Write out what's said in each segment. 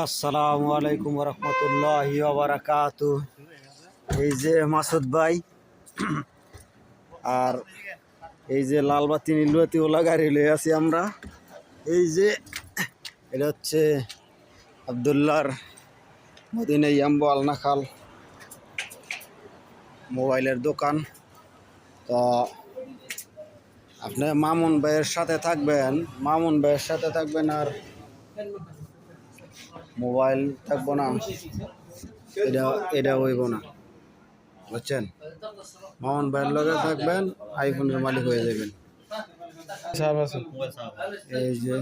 আসসালামু আলাইকুম রহমতুল্লাহ বারাকাত এই যে মাসুদ ভাই, আর এই যে লালবাতি নীলবাতি ওলা গাড়ি লয়ে আছি আমরা। এই যে এটা হচ্ছে আবদুল্লার মদিনা ইয়াম্বো আলনাখাল মোবাইলের দোকান। তো আপনি মামুন ভাইয়ের সাথে থাকবেন, মামুন ভাইয়ের সাথে থাকবেন আর মোবাইল থাকব না এটা এটা হইব না। বুঝছেন? মামুন ভাইয়ের লগে থাকবেন আইফোনের মালিক হয়ে যাবেন। সাপ আছে। এই যে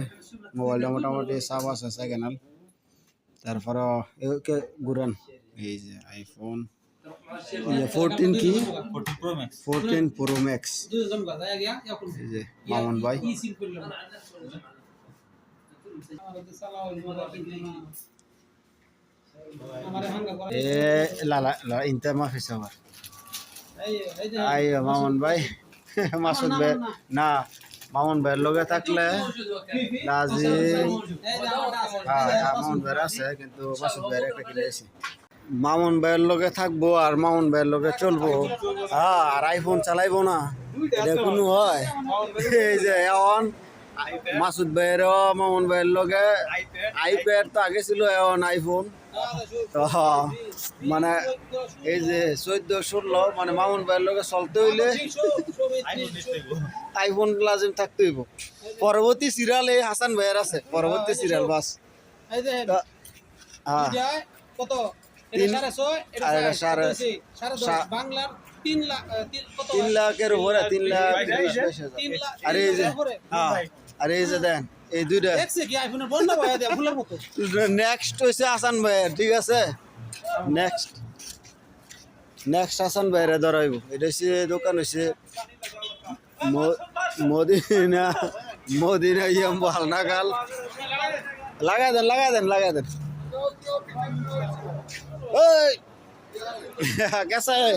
মোবাইলটা মোটামুটি সাব আছে সেকেন্ড হ্যান্ড তারপরে একে ঘুরান। এই যে আইফোন। ফোরটিন কি? ফোরটিন প্রো ম্যাক্স এই যে মামুন ভাই। ইনতা মামুন ভাই মাসুদ ভাই না। মামুন ভাইয়ের লগে থাকলে হ্যাঁ হ্যাঁ, মামুন ভাইয়ের আছে কিন্তু মাসুদ ভাইয়ের একটা কিনে আছে মামুন ভাইয়ের লগে থাকব আর মামুন ভাইয়ের লগে চলবো। হ্যাঁ আর আইফোন চালাইবো না এটা কোনো হয়? এই যে এখন মাসুদ ভাইয়ের মামুন ভাইয়ের লগে। আইপ্যাড তো আগে ছিল এখন আইফোন। তো মানে এই যে চোদ্দ ষোলো মানে মামুন ভাইয়ের লগে চলতে হইলে আইফোন লাজিম থাকতে হইব। পরবর্তী সিরিয়াল এই হাসান ভাইয়ের আছে পরবর্তী সিরিয়াল বাস। তিন- বাংলার লাখের উপরে তিন লাখ আর আর এই যে দেন এই দুইটা। দেখছে কি আইফোনের বন্ধ করে দেয় ফুলের মতো। নেক্সট হয়েছে হাসান ভাইয়ের ঠিক আছে? নেক্সট নেক্সট হাসান ভাইয়ের ধরাইব। এটা হচ্ছে দোকান হচ্ছে মদিনা মদিনা ইয়াম বালনাগাল লাগাই দেন লাগাই দেন লাগাই দেন। ओए कैसा है?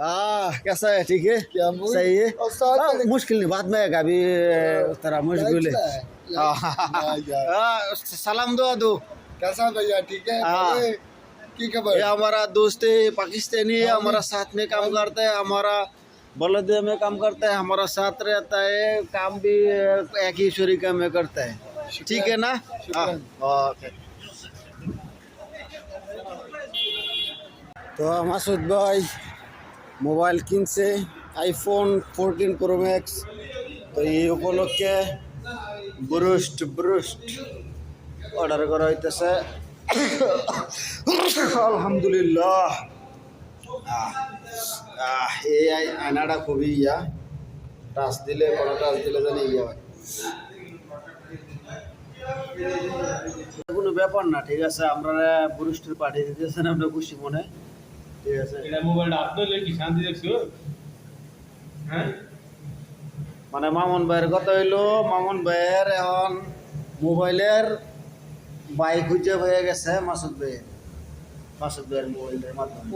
हाँ कैसा है? ठीक है? सही है? हाँ, मुश्किल नहीं बाद में अभी तेरा मुश्किल है। हाँ, हाँ, सलाम दो दो। कैसा भैया? ठीक है? हाँ। की खबर? ये हमारा दोस्त है पाकिस्तानी है हमारा साथ में काम करता है हमारा बलदिया में काम करता है हमारा साथ रहता है काम भी एक ही शरीका में करता है। ठीक है ना? हाँ ओके। তো মাসুদ ভাই মোবাইল কিনছে আইফোন ফোরটিন প্রো ম্যাক্স তো এই উপলক্ষে ব্রুস্ট ব্রুস্ট অর্ডার করা হইতেছে। আলহামদুলিল্লাহ। এই আয়নাটা খুবই ইয়া। টাচ দিলে, কোনো টাচ দিলে জানি ইয়া হয়। কোনো ব্যাপার না, ঠিক আছে। আমরা ব্রুস্টের পাঠিয়ে দিতেছেন আমরা খুশি মনে। শান্তি দেখছ? হ্যাঁ? মানে মামুন ভাইয়ের কথা হইল মামুন ভাইয়ের এখন মোবাইলের বাইক হুজে হয়ে গেছে মাসুদ ভাইয়ের মাসুদ ভাইয়ের মোবাইলের মাধ্যমে।